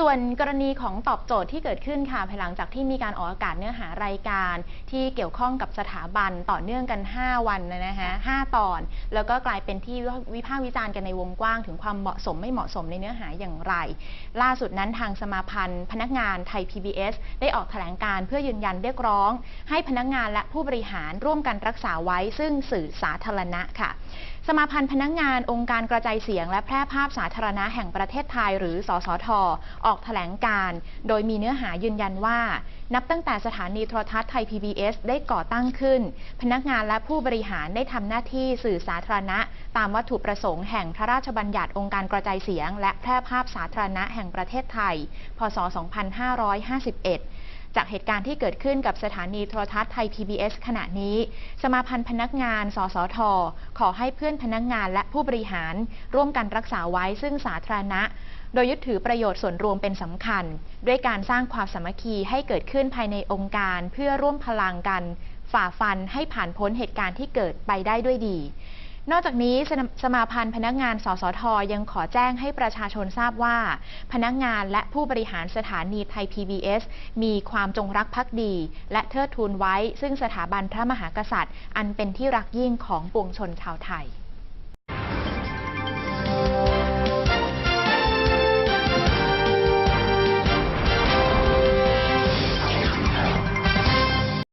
ส่วนกรณีของตอบโจทย์ที่เกิดขึ้นค่ะภายหลังจากที่มีการออกอากาศเนื้อหารายการที่เกี่ยวข้องกับสถาบันต่อเนื่องกัน 5 วันนะฮะ5ตอน แล้วก็กลายเป็นที่วิพากษ์วิจารณ์กันในวงกว้าง ถึงความเหมาะสมไม่เหมาะสมในเนื้อหาอย่างไร ล่าสุดนั้นทางสมาพันธ์ พนักงานไทย PBS ได้ออกแถลงการเพื่อยืนยันเรียกร้อง ให้พนักงานและผู้บริหารร่วมกันรักษาไว้ซึ่งสื่อสาธารณะค่ะสมาพันธ์พนักงานองค์การกระจายเสียง และแพร่ภาพสาธารณะแห่งประเทศไทย หรือ สสท ออกแถลงการ โดยมีเนื้อหายืนยันว่า นับตั้งแต่สถานีโทรทัศน์ไทย PBS ได้ก่อตั้งขึ้น พนักงานและผู้บริหารได้ทำหน้าที่สื่อสาธารณะ ตามวัตถุประสงค์แห่งพระราชบัญญัติองค์การกระจายเสียง และแพร่ภาพสาธารณะแห่งประเทศไทย พศ 2551จากเหตุการณ์ที่เกิดขึ้นกับสถานีโทรทัศน์ไทย PBS ขณะนี้ สมาพันธ์พนักงาน สสท ขอให้เพื่อนพนักงานและผู้บริหาร ร่วมกันรักษาไว้ซึ่งสาธารณะ โดยยึดถือประโยชน์ส่วนรวมเป็นสำคัญ ด้วยการสร้างความสามัคคีให้เกิดขึ้นภายในองค์การ เพื่อร่วมพลังกัน ฝ่าฟันให้ผ่านพ้นเหตุการณ์ที่เกิดไปได้ด้วยดี นอกจากนี้สสมาพันธ์พนักงานสสทยังขอแจ้งให้ประชาชนทราบว่า พนักงานและผู้บริหารสถานีไทย PBS มีความจงรักภักดี และเทิดทูนไว้ ซึ่งสถาบันพระมหากษัตริย์ อันเป็นที่รักยิ่งของปวงชนชาวไทย